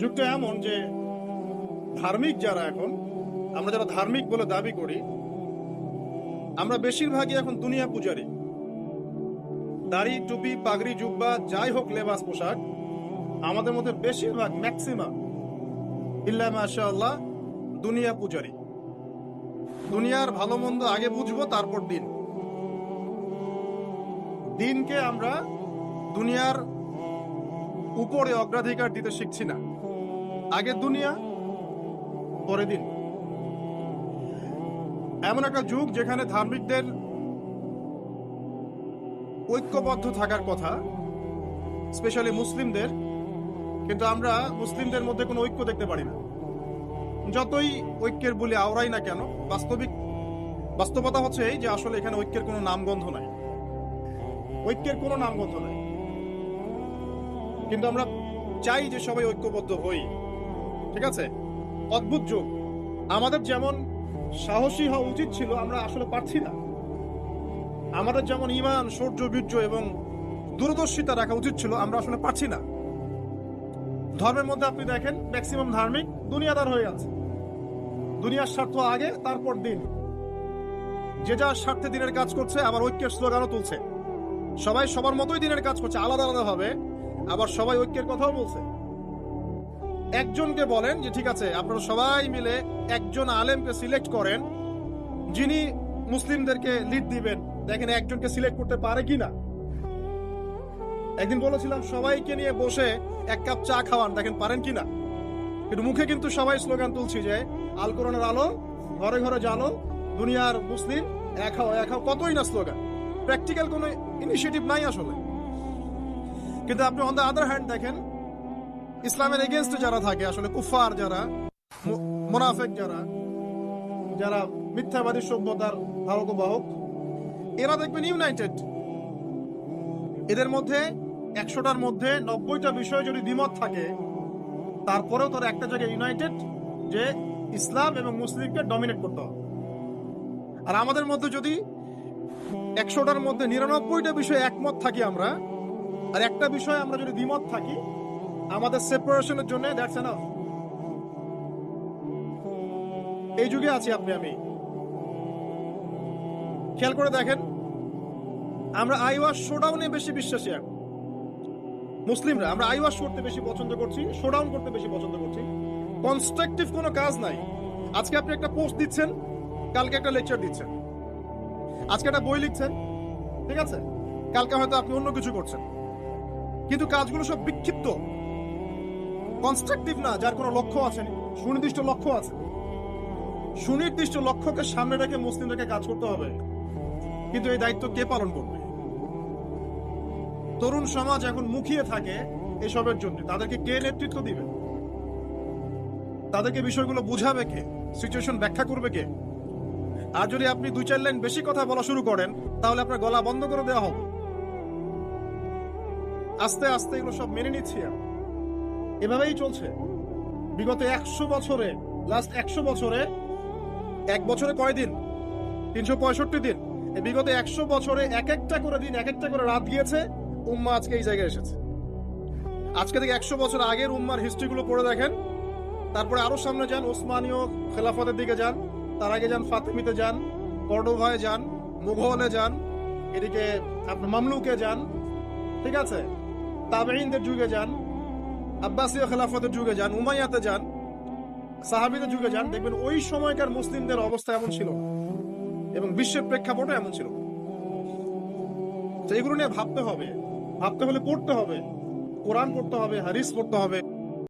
যুগটা এমন যে ধার্মিক যারা এখন, আমরা যারা ধার্মিক বলে দাবি করি, আমরা বেশিরভাগই এখন দুনিয়া পূজারি। দাড়ি, টুপি, পাগড়ি, জুব্বা, যাই হোক লেবাস, পোশাক, আমাদের মধ্যে বেশিরভাগ ম্যাক্সিমাম ইল্লা মাশাআল্লাহ দুনিয়া পূজারি। দুনিয়ার ভালো মন্দ আগে বুঝব, তারপর দিন। দিনকে আমরা দুনিয়ার উপরে অগ্রাধিকার দিতে শিখছি না। আগে দুনিয়া পরে দিন। এমন একটা যুগ যেখানে ধার্মিকদের ঐক্যবদ্ধ থাকার কথা, স্পেশালি মুসলিমদের, কিন্তু আমরা মুসলিমদের মধ্যে কোনো ঐক্য দেখতে পারি না। যতই ঐক্যের বলে আওড়াই না কেন, বাস্তবিক বাস্তবতা হচ্ছে এই যে আসলে এখানে ঐক্যের কোনো নামগন্ধ নাই। ঐক্যের কোনো নামগন্ধ নাই। কিন্তু আমরা চাই যে সবাই ঐক্যবদ্ধ হই। ঠিক আছে? অদ্ভুত যুগ। আমাদের যেমন সাহসী হওয়া উচিত ছিল, আমরা আসলে পারছি না। আমাদের যেমন ইমান শৌর্য বীর্য এবং দূরদর্শিতা রাখা উচিত ছিল, আমরা আসলে পারছি না। ধর্মের মধ্যে আপনি দেখেন ম্যাক্সিমাম ধার্মিক দুনিয়াদার হয়ে আছে। দুনিয়ার স্বার্থ আগে, তারপর দিন। যে যার স্বার্থে দিনের কাজ করছে, আবার ঐক্যের স্লোগানও তুলছে। সবাই সবার মতোই দিনের কাজ করছে, আলাদা আলাদা ভাবে আবার সবাই ঐক্যের কথাও বলছে। একজনকে বলেন যে, ঠিক আছে, আপনারা সবাই মিলে একজন আলেমকে সিলেক্ট করেন, যিনি মুসলিমদেরকে লিড দিবেন। দেখেন একজনকে সিলেক্ট করতে পারে কিনা। একদিন বলেছিলাম, সবাইকে নিয়ে বসে এক কাপ চা খাওয়ান, দেখেন পারেন কিনা? কিন্তু মুখে কিন্তু সবাই স্লোগান তুলছি যে, আল কোরআনের আলো ঘরে ঘরে জানো দুনিয়ার মুসলিম, এক হও এক হও। কতই না স্লোগান। প্র্যাকটিক্যাল কোনো ইনিশিয়েটিভ নাই আসলে। কিন্তু আপনি অন দ্য আদার হ্যান্ড দেখেন, ইসলামের এগেনস্টে যারা থাকে, আসলে কুফার যারা মুনাফেক যারা যারা মিথ্যাবাদী, সভ্যতার ধারক বাহক এরা দেখবেন ইউনাইটেড এদের মধ্যে একশোটার মধ্যে নব্বইটা বিষয়ে যদি দ্বিমত থাকে, তারপরেও তারা একটা জায়গায় ইউনাইটেড যে ইসলাম এবং মুসলিমকে ডমিনেট করতে হবে। আর আমাদের মধ্যে যদি একশোটার মধ্যে নিরানব্বইটা বিষয়ে একমত থাকি আমরা আর একটা বিষয়ে আমরা যদি দ্বিমত থাকি, আমাদের সেপারেশনের জন্য দ্যাটস এনাফ এই যুগে আছি আপনি, আমি। খেয়াল করে দেখেন, আমরা আইওয়াস শোডাউনে বেশি বিশ্বাসী এখন। মুসলিমরা, আমরা আইওয়াস করতে বেশি পছন্দ করছি শোডাউন করতে বেশি পছন্দ করছি। কনস্ট্রাকটিভ কোনো কাজ নাই। আজকে আপনি একটা পোস্ট দিচ্ছেন, কালকে একটা লেকচার দিচ্ছেন। আজকে একটা বই লিখছেন, ঠিক আছে? কালকে হয়তো আপনি অন্য কিছু করছেন। কিন্তু কাজগুলো সব বিক্ষিপ্ত। কনস্ট্রাকটিভ না, যার কোনো লক্ষ্য আছে সুনির্দিষ্ট লক্ষ্য আছে। সুনির্দিষ্ট লক্ষ্যকে সামনে রেখে মুসলিমদেরকে কাজ করতে হবে। কিন্তু এই দায়িত্ব কে পালন করবে? তরুণ সমাজ এখন মুখিয়ে থাকে এসবের জন্য। তাদেরকে কে নেতৃত্ব দিবে? তাদেরকে বিষয়গুলো বুঝাবে কে? সিচুয়েশন ব্যাখ্যা করবে কে? আর যদি আপনি দুই চার লাইন বেশি কথা বলা শুরু করেন, তাহলে আপনার গলা বন্ধ করে দেওয়া হবে। আস্তে আস্তে এগুলো সব মেনে নিচ্ছি আমি। এভাবেই চলছে। বিগত একশো বছরে লাস্ট একশো বছরে, এক বছরে কয় দিন? তিনশো পঁয়ষট্টি দিন। বিগত একশো বছরে এক একটা করে দিন, এক একটা করে রাত গিয়েছে, উম্মা আজকে এই জায়গায় এসেছে। আজকে থেকে একশো বছর আগের উম্মার হিস্ট্রিগুলো পড়ে দেখেন। তারপরে আরও সামনে যান, ওসমানীয় খেলাফতের দিকে যান, তার আগে যান, ফাতেমিতে যান, কর্ডোভায় যান, মুঘলে যান, এদিকে আপনার মামলুকে যান, ঠিক আছে? তাবেইনদের যুগে যান, আব্বাসীয় খেলাফতের যুগে যান, উমাইয়াতে যান, সাহাবিদের যুগে যান, দেখবেন ওই সময়কার মুসলিমদের অবস্থা এমন ছিল এবং বিশ্বের প্রেক্ষাপটও এমন ছিল। এগুলো নিয়ে ভাবতে হবে। ভাবতে হলে পড়তে হবে। কোরআন পড়তে হবে হারিস পড়তে হবে।